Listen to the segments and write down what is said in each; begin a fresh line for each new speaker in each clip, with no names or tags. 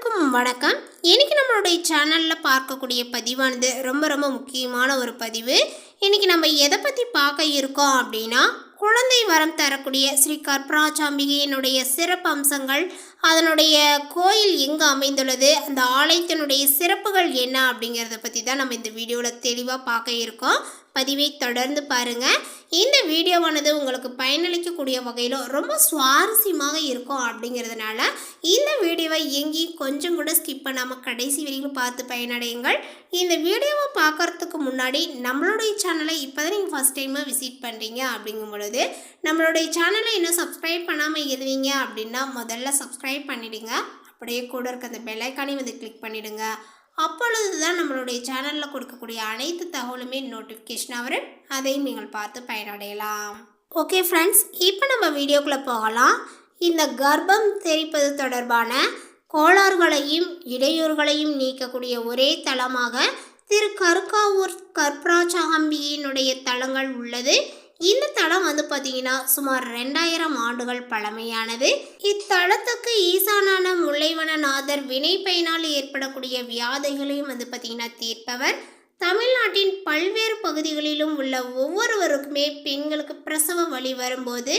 அனைவருக்கும் வணக்கம். இன்னைக்கு நம்மளுடைய சேனலில் பார்க்கக்கூடிய பதிவானது ரொம்ப ரொம்ப முக்கியமான ஒரு பதிவு. இன்னைக்கு நம்ம எதை பற்றி பார்க்க இருக்கோம் அப்படின்னா குழந்தை வரம் தரக்கூடிய ஸ்ரீ கற்பராச்சாம்பிகையினுடைய சிறப்பு அம்சங்கள் அதனுடைய கோயில் எங்கே அமைந்துள்ளது? அந்த ஆலயத்தினுடைய சிறப்புகள் என்ன அப்படிங்கிறத பற்றி தான் நம்ம இந்த வீடியோவில் தெளிவாக பார்க்க இருக்கோம். பதிவை தொடர்ந்து பாருங்கள் இந்த வீடியோவானது உங்களுக்கு பயனளிக்கக்கூடிய வகையில் ரொம்ப சுவாரஸ்யமாக இருக்கும் அப்படிங்கிறதுனால இந்த வீடியோவை எங்கேயும் கொஞ்சம் கூட ஸ்கிப் பண்ணாமல் கடைசி வரைக்கும் பார்த்து பயனடையுங்கள். இந்த வீடியோவை பார்க்கறதுக்கு முன்னாடி நம்மளுடைய சேனலை இப்போ தான் நீங்கள் ஃபஸ்ட் டைமாக விசிட் பண்ணுறீங்க அப்படிங்கும் பொழுது நம்மளுடைய சேனலை இன்னும் சப்ஸ்கிரைப் பண்ணாமல் இருந்தீங்க அப்படின்னா முதல்ல சப்ஸ்கிரைப் பண்ணிவிடுங்க அப்படியே கூட இருக்க அந்த பெல்லைக்கானையும் வந்து கிளிக் பண்ணிவிடுங்க அப்பொழுது தான் நம்மளுடைய சேனலில் கொடுக்கக்கூடிய அனைத்து தகவலுமே நோட்டிஃபிகேஷன் வரும். அதையும் நீங்கள் பார்த்து பயனடையலாம். ஓகே ஃப்ரெண்ட்ஸ் இப்போ நம்ம வீடியோக்குள்ளே போகலாம். இந்த கர்ப்பம் தெரிப்பது தொடர்பான கோளாறுகளையும் இடையூறுகளையும் நீக்கக்கூடிய ஒரே தலமாக திரு கருக்காவூர் கற்பிராச்சாம்பியினுடைய தலங்கள் உள்ளது. இந்த தலம் வந்து பார்த்தீங்கன்னா சுமார் ரெண்டாயிரம் ஆண்டுகள் பழமையானது. இத்தலத்துக்கு ஈசானான முல்லைவனநாதர் வினை பயனால் ஏற்படக்கூடிய வியாதைகளையும் வந்து பார்த்தீங்கன்னா தீர்ப்பவர். தமிழ்நாட்டின் பல்வேறு பகுதிகளிலும் உள்ள ஒவ்வொருவருக்குமே பெண்களுக்கு பிரசவ வழி வரும்போது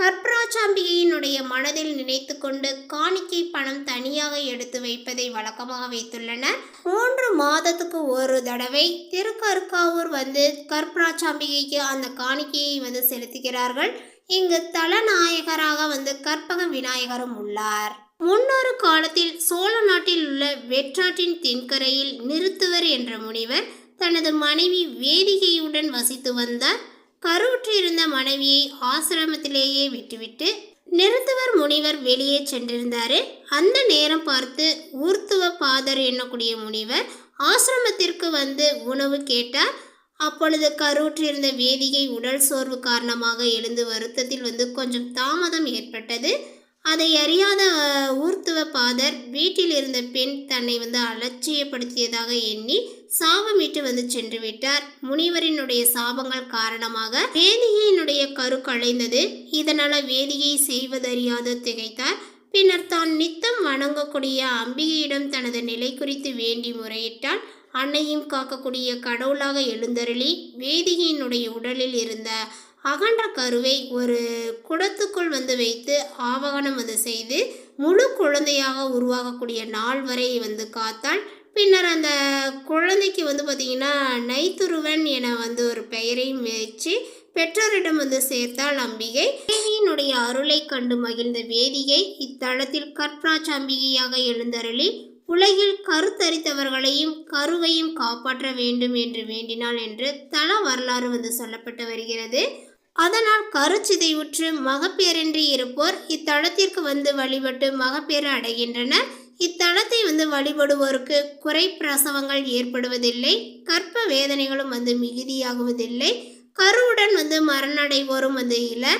கற்பராச்சாம்பிகையினுடைய மனதில் நினைத்து கொண்டு காணிக்கை பணம் தனியாக எடுத்து வைப்பதை வழக்கமாக வைத்துள்ளனர். மூன்று மாதத்துக்கு ஒரு தடவை திருக்கருக்காவூர் வந்து கற்பராச்சாம்பிகைக்கு அந்த காணிக்கையை வந்து செலுத்துகிறார்கள். இங்கு தலநாயகராக வந்து கற்பக விநாயகரும் உள்ளார். முன்னொரு காலத்தில் சோழ நாட்டில் உள்ள வெற்றாற்றின் தென்கரையில் நிறுத்துவர் என்ற முனிவர் தனது மனைவி வேதிகையுடன் வசித்து வந்தார். கருவுற்றிருந்த மனைவியை ஆசிரமத்திலேயே விட்டுவிட்டு நிறுத்துவர் முனிவர் வெளியே சென்றிருந்தார். அந்த நேரம் பார்த்து ஊர்த்துவ பாதர் எண்ணக்கூடிய முனிவர் ஆசிரமத்திற்கு வந்து உணவு கேட்டார். அப்பொழுது கருவுற்றிருந்த வேதிகை உடல் சோர்வு காரணமாக எழுந்து வருத்தத்தில் வந்து கொஞ்சம் தாமதம் ஏற்பட்டது. அதை அறியாத கிறிஸ்தவ பாதர் வீட்டில் இருந்த பெண் தன்னை வந்து அலட்சியப்படுத்தியதாக எண்ணி சாபமிட்டு வந்து சென்று விட்டார். முனிவரினுடைய சாபங்கள் காரணமாக வேதிகையினுடைய கரு களைந்தது. இதனால வேதியை செய்வதறியாது திகைத்தார். பின்னர் தான் நித்தம் வணங்கக்கூடிய அம்பிகையிடம் தனது நிலை குறித்து வேண்டி முறையிட்டால் அன்னையும் காக்கக்கூடிய கடவுளாக எழுந்தருளி வேதிகையினுடைய உடலில் இருந்த அகன்ற கருவை ஒரு குடத்துக்குள் வந்து வைத்து ஆவகனம் வந்து செய்து முழு குழந்தையாக உருவாகக்கூடிய நாள் வரை வந்து காத்தாள் பின்னர் அந்த குழந்தைக்கு வந்து பார்த்திங்கன்னா நைத்துருவன் என வந்து ஒரு பெயரையும் வச்சு பெற்றோரிடம் வந்து சேர்த்தாள் அம்பிகை. தேவியினுடைய அருளை கண்டு மகிழ்ந்த வேதிகை இத்தலத்தில் கற்பிராச்சம்பிகையாக எழுந்தருளி உலகில் கருத்தரித்தவர்களையும் கருவையும் காப்பாற்ற வேண்டும் என்று வேண்டினாள் என்று தல வரலாறு வந்து சொல்லப்பட்டு வருகிறது. அதனால் கருச்சிதைவுற்று மகப்பேரின்றி இருப்போர் இத்தலத்திற்கு வந்து வழிபட்டு மகப்பேறு அடைகின்றனர். இத்தலத்தை வந்து வழிபடுவோருக்கு குறை பிரசவங்கள் ஏற்படுவதில்லை கற்ப வேதனைகளும் வந்து மிகுதியாகுவதில்லை. கருவுடன் வந்து மரணடைவோரும் வந்து இல்லை.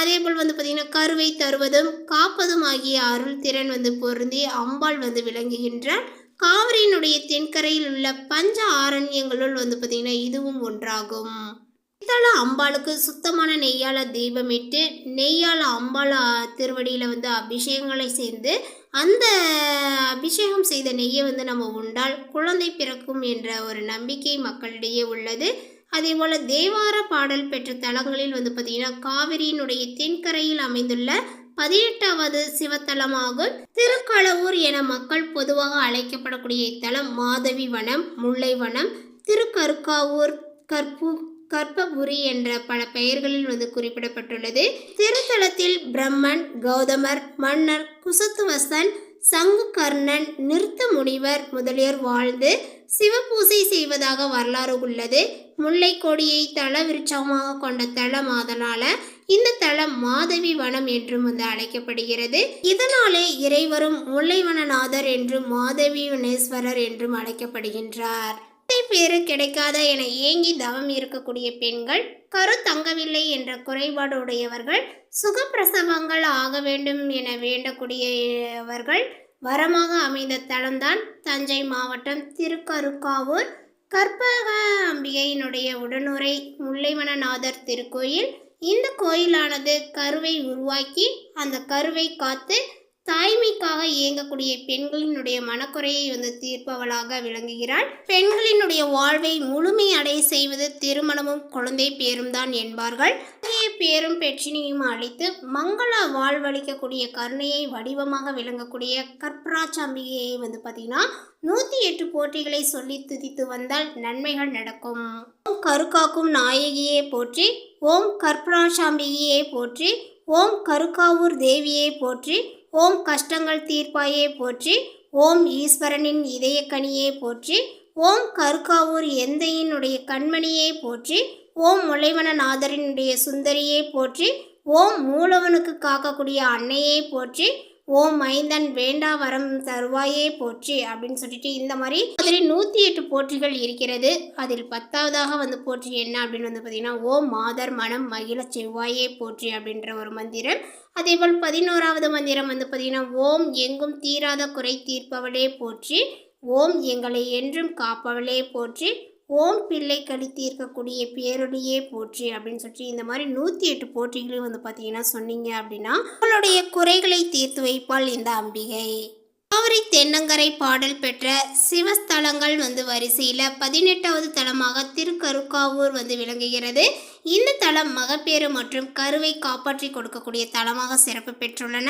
அதேபோல் வந்து பார்த்திங்கன்னா கருவை தருவதும் காப்பதும் ஆகிய அருள் திறன் வந்து பொருந்தி அம்பாள் வந்து விளங்குகின்றார் காவிரியினுடைய தென்கரையில் உள்ள பஞ்ச ஆரண்யங்களுள் வந்து பார்த்திங்கன்னா இதுவும் ஒன்றாகும். இத்தல அம்பாளுக்கு சுத்தமான நெய்யால் தீபமிட்டு நெய்யால் அம்பாள் திருவடியில் வந்து அபிஷேகங்களை செய்து அந்த அபிஷேகம் செய்த நெய்யை வந்து நம்ம உண்டால் குழந்தை பிறக்கும் என்ற ஒரு நம்பிக்கை மக்களிடையே உள்ளது. அதே போல் தேவார பாடல் பெற்ற தலங்களில் வந்து பார்த்திங்கன்னா காவிரியினுடைய தென்கரையில் அமைந்துள்ள பதினெட்டாவது சிவத்தலமாகும். திருக்களவூர் என மக்கள் பொதுவாக அழைக்கப்படக்கூடிய இத்தலம் மாதவி வனம் முல்லை வனம் திருக்கருக்காவூர் கற்பு கற்பபுரி என்ற பல பெயர்களில் வந்து குறிப்பிடப்பட்டுள்ளது. திருத்தலத்தில் பிரம்மன் கௌதமர் மன்னர் குசத்துவசன் சங்குகர்ணன் நிறுத்த முனிவர் முதலியோர் வாழ்ந்து சிவபூசை செய்வதாக வரலாறு உள்ளது. முல்லை கொடியை தல விருட்சமாக கொண்ட தளம் ஆதலால இந்த தளம் மாதவி வனம் என்றும் வந்து அழைக்கப்படுகிறது. இதனாலே இறைவரும் முல்லைவனநாதர் என்றும் மாதவி வனேஸ்வரர் என்றும் அழைக்கப்படுகின்றார். அத்தை பேரு கிடைக்காத என ஏங்கி தவம் இருக்கக்கூடிய பெண்கள் கரு தங்கவில்லை என்ற குறைபாடு உடையவர்கள் சுகப்பிரசவங்கள் ஆக வேண்டும் என வேண்டக்கூடியவர்கள் வரமாக அமைந்த தலம்தான் தஞ்சை மாவட்டம் திருக்கருக்காவூர். கற்பக அம்பிகையினுடைய உடனுரை முல்லைவனநாதர் திருக்கோயில். இந்த கோயிலானது கருவை உருவாக்கி அந்த கருவை காத்து தாய்மைக்காக இயங்கக்கூடிய பெண்களினுடைய மனக்குறையை வந்து தீர்ப்பவளாக விளங்குகிறாள். பெண்களினுடைய வாழ்வை முழுமை அடைய செய்வது திருமணமும் குழந்தை பேரும் தான் என்பார்கள். பேரும் பெற்றினையும் அழைத்து மங்கள வாழ்வளிக்கக்கூடிய கருணையை வடிவமாக விளங்கக்கூடிய கற்பராச்சாம்பிகையை வந்து பார்த்தீங்கன்னா நூற்றி எட்டு போட்டிகளை சொல்லி துதித்து வந்தால் நன்மைகள் நடக்கும். ஓம் கருக்காக்கும் நாயகியே போற்றி ஓம் கற்பராசாம்பிகையே போற்றி ஓம் கருக்காவூர் தேவியை போற்றி ஓம் கஷ்டங்கள் தீர்ப்பாயே போற்றி ஓம் ஈஸ்வரனின் இதயக்கனியே போற்றி ஓம் கருக்காவூர் எந்தையினுடைய கண்மணியே போற்றி ஓம் முளைவனநாதரினுடைய சுந்தரியே போற்றி ஓம் மூலவனுக்கு காக்கக்கூடிய அன்னையே போற்றி ஓம் மைந்தன் வேண்டா வரம் தருவாயே போற்றி அப்படின்னு சொல்லிட்டு இந்த மாதிரி அதில் நூற்றி எட்டு போற்றிகள் இருக்கிறது. அதில் பத்தாவதாக வந்து போற்றி என்ன அப்படின்னு வந்து பார்த்தீங்கன்னா ஓம் மாதர் மனம் மகிழ செவ்வாயே போற்றி அப்படின்ற ஒரு மந்திரம். அதேபோல் பதினோராவது மந்திரம் வந்து பார்த்தீங்கன்னா ஓம் எங்கும் தீராத குறை தீர்ப்பவளே போற்றி ஓம் எங்களை என்றும் காப்பவளே போற்றி ஓம் பிள்ளை கழித்து இருக்கக்கூடிய பேருடையே போற்றி அப்படின்னு சொல்லிட்டு இந்த மாதிரி நூற்றி எட்டு போற்றிகளையும் வந்து பார்த்தீங்கன்னா சொன்னீங்க அப்படின்னா உங்களுடைய குறைகளை தீர்த்து வைப்பாள் இந்த அம்பிகை. காவிரி தென்னங்கரை பாடல் பெற்ற சிவஸ்தலங்கள் வந்து வரிசையில் பதினெட்டாவது தலமாக திருக்கருக்காவூர் வந்து விளங்குகிறது. இந்த தலம் மகப்பேறு மற்றும் கருவை காப்பாற்றி கொடுக்கக்கூடிய தலமாக சிறப்பு பெற்றுள்ளன.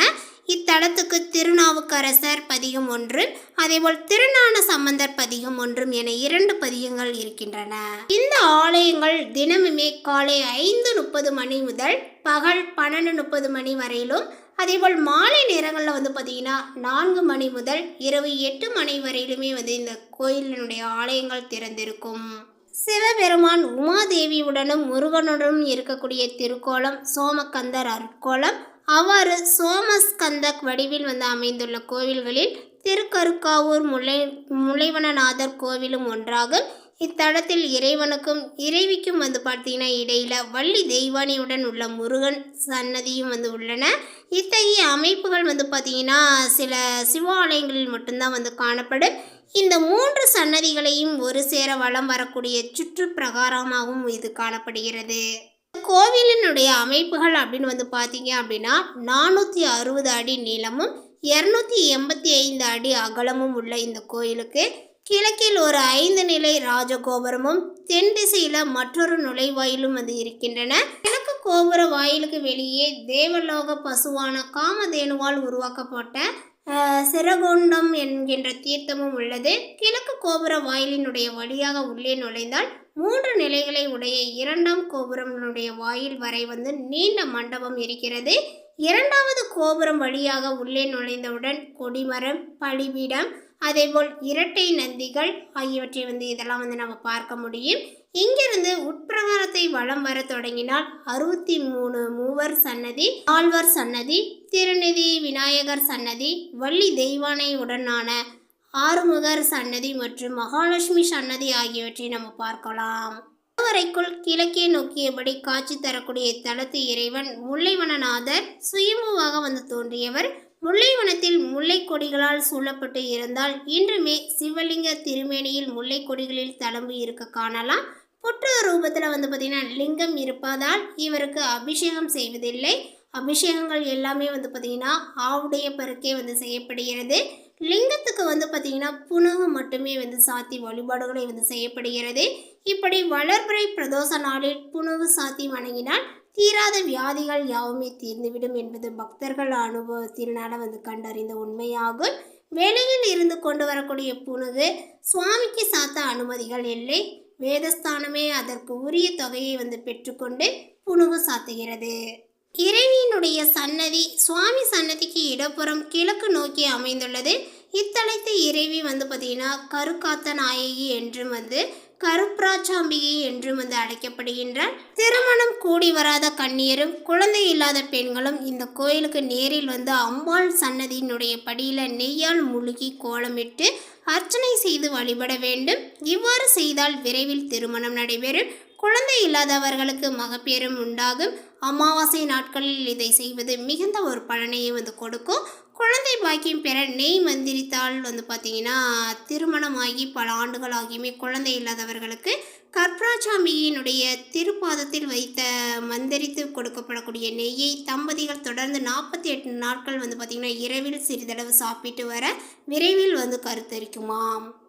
இத்தலத்துக்கு திருநாவுக்கரசர் பதிகம் ஒன்று அதேபோல் திருநான சம்பந்தர் பதிகம் ஒன்றும் என இரண்டு பதிகங்கள் இருக்கின்றன. இந்த ஆலயங்கள் தினமுமே காலை ஐந்து முப்பது மணி முதல் பகல் பன்னெண்டு முப்பது மணி வரையிலும் அதேபோல் மாலை நேரங்களில் வந்து பார்த்திங்கன்னா நான்கு மணி முதல் இரவு எட்டு மணி வரையிலுமே வந்து இந்த கோயிலினுடைய ஆலயங்கள் திறந்திருக்கும். சிவபெருமான் உமாதேவியுடனும் முருகனுடனும் இருக்கக்கூடிய திருக்கோலம் சோமகந்தர் அருட்கோலம். அவ்வாறு சோமஸ்கந்தக் வடிவில் வந்து அமைந்துள்ள கோவில்களில் திருக்கருக்காவூர் முல்லை முலைவனநாதர் கோவிலும் ஒன்றாகும். இத்தலத்தில் இறைவனுக்கும் இறைவிக்கும் வந்து பார்த்தீங்கன்னா இடையில வள்ளி தெய்வானியுடன் உள்ள முருகன் சன்னதியும் வந்து உள்ளன. இத்தகைய அமைப்புகள் வந்து பார்த்தீங்கன்னா சில சிவாலயங்களில் மட்டும்தான் வந்து காணப்படும். இந்த மூன்று சன்னதிகளையும் ஒரு சேர வலம் வரக்கூடிய சுற்று பிரகாரமாகவும் இது காணப்படுகிறது. கோவிலினுடைய அமைப்புகள் அப்படின்னு வந்து பார்த்தீங்க அப்படின்னா நானூற்றி அறுபது அடி நீளமும் இரநூத்தி எண்பத்தி ஐந்து அடி அகலமும் உள்ள இந்த கோயிலுக்கு கிழக்கில் ஒரு ஐந்து நிலை ராஜகோபுரமும் தென் திசையில் மற்றொரு நுழைவாயிலும் வந்து இருக்கின்றன. கிழக்கு கோபுர வாயிலுக்கு வெளியே தேவலோக பசுவான காமதேனுவால் உருவாக்கப்பட்ட சிறகுண்டம் சிறகொண்டம் என்கின்ற தீர்த்தமும் உள்ளது. கிழக்கு கோபுர வாயிலினுடைய வழியாக உள்ளே நுழைந்தால் மூன்று நிலைகளை உடைய இரண்டாம் கோபுரம்னுடைய வாயில் வரை வந்து நீண்ட மண்டபம் இருக்கிறது. இரண்டாவது கோபுரம் வழியாக உள்ளே நுழைந்தவுடன் கொடிமரம் பலிபீடம் அதேபோல் இரட்டை நந்திகள் ஆகியவற்றை வந்து இதெல்லாம் வந்து நம்ம பார்க்க முடியும். இங்கிருந்து உட்பிரகாரத்தை வலம் வர தொடங்கினால் அறுபத்தி மூணு மூவர் சன்னதி ஆழ்வார் சன்னதி திருநிதி விநாயகர் சன்னதி வள்ளி தெய்வானை உடனான ஆறுமுகர் சன்னதி மற்றும் மகாலட்சுமி சன்னதி ஆகியவற்றை நம்ம பார்க்கலாம். வரைக்குள் கிழக்கே நோக்கியபடி காட்சி தரக்கூடிய இத்தலத்து இறைவன் முல்லைவனநாதர் சுயமுவாக வந்து தோன்றியவர். முல்லைவனத்தில் முல்லை கொடிகளால் சூழப்பட்டு இருந்தால் இன்றுமே சிவலிங்க திருமேனியில் முல்லை கொடிகளில் தளம்பு இருக்க காணலாம். புற்று ரூபத்தில் வந்து பார்த்திங்கன்னா லிங்கம் இருப்பதால் இவருக்கு அபிஷேகம் செய்வதில்லை. அபிஷேகங்கள் எல்லாமே வந்து பார்த்திங்கன்னா ஆவுடைய பருக்கே வந்து செய்யப்படுகிறது. லிங்கத்துக்கு வந்து பார்த்திங்கன்னா புனகம் மட்டுமே வந்து சாத்தி வழிபாடுகளை வந்து செய்யப்படுகிறது. இப்படி வளர்பிறை பிரதோஷ நாளில் புனகு சாத்தி வணங்கினால் தீராத வியாதிகள் யாவுமே தீர்ந்துவிடும் என்பது பக்தர்கள் அனுபவத்தினால் வந்து கண்டறிந்த உண்மையாகும். வெளியில் இருந்து கொண்டு வரக்கூடிய புனுகு சுவாமிக்கு சாத்த அனுமதிகள் இல்லை. வேதஸ்தானமே அதற்கு உரிய தொகையை வந்து பெற்றுக்கொண்டு புனுகு சாத்துகிறது. இறைவியினுடைய சன்னதி சுவாமி சன்னதிக்கு இடப்புறம் கிழக்கு நோக்கி அமைந்துள்ளது. இத்தலத்து இறைவி வந்து பார்த்தீங்கன்னா கருக்காத்த நாயகி என்றும் வந்து கருப்ராச்சாம்பிகை என்றும் வந்து அழைக்கப்படுகின்றார். திருமணம் கூடி வராத கன்னியரும் குழந்தை இல்லாத பெண்களும் இந்த கோயிலுக்கு நேரில் வந்து அம்பாள் சன்னதியினுடைய படியில் நெய்யால் முழுகி கோலமிட்டு அர்ச்சனை செய்து வழிபட வேண்டும். இவ்வாறு செய்தால் விரைவில் திருமணம் நடைபெறும். குழந்தை இல்லாதவர்களுக்கு மகப்பேறும் உண்டாகும். அமாவாசை நாட்களில் இதை செய்வது மிகுந்த ஒரு பலனையை வந்து கொடுக்கும். குழந்தை பாக்கியம் பெற நெய் மந்திரித்தால் வந்து பார்த்தீங்கன்னா திருமணமாகி பல ஆண்டுகள் ஆகியுமே குழந்தை இல்லாதவர்களுக்கு கற்பராசாமியினுடைய திருப்பாதத்தில் வைத்த மந்திரித்து கொடுக்கப்படக்கூடிய நெய்யை தம்பதிகள் தொடர்ந்து நாற்பத்தி எட்டு நாட்கள் வந்து பார்த்திங்கன்னா இரவில் சிறிதளவு சாப்பிட்டு வர விரைவில் வந்து கருத்தரிக்குமாம்.